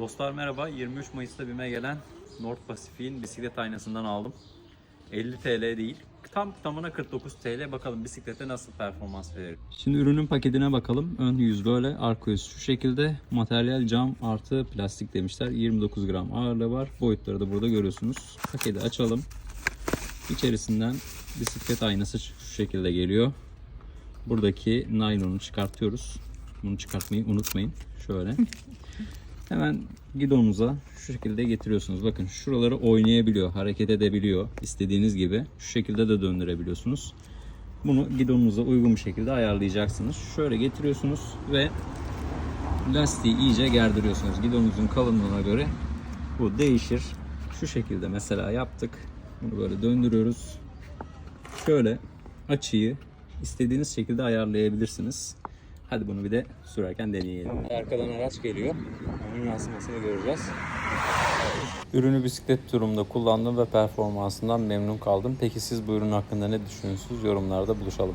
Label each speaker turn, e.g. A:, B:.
A: Dostlar merhaba. 23 Mayıs'ta BİM'e gelen North Pacific'in bisiklet aynasından aldım. 50 TL değil. Tam tamına 49 TL. Bakalım bisiklete nasıl performans verir. Şimdi ürünün paketine bakalım. Ön yüz böyle, arka yüz şu şekilde. Materyal cam artı plastik demişler. 29 gram ağırlığı var. Boyutları da burada görüyorsunuz. Paketi açalım. İçerisinden bisiklet aynası şu şekilde geliyor. Buradaki naylonu çıkartıyoruz. Bunu çıkartmayı unutmayın. Şöyle. Hemen gidonunuza şu şekilde getiriyorsunuz. Bakın şuraları oynayabiliyor, hareket edebiliyor. İstediğiniz gibi şu şekilde de döndürebiliyorsunuz. Bunu gidonunuza uygun bir şekilde ayarlayacaksınız. Şöyle getiriyorsunuz ve lastiği iyice gerdiriyorsunuz. Gidonunuzun kalınlığına göre bu değişir. Şu şekilde mesela yaptık. Bunu böyle döndürüyoruz. Şöyle açıyı istediğiniz şekilde ayarlayabilirsiniz. Hadi bunu bir de sürerken deneyelim. Arkadan araç geliyor. Onun yansımasını göreceğiz. Ürünü bisiklet turumda kullandım ve performansından memnun kaldım. Peki siz bu ürün hakkında ne düşünüyorsunuz? Yorumlarda buluşalım.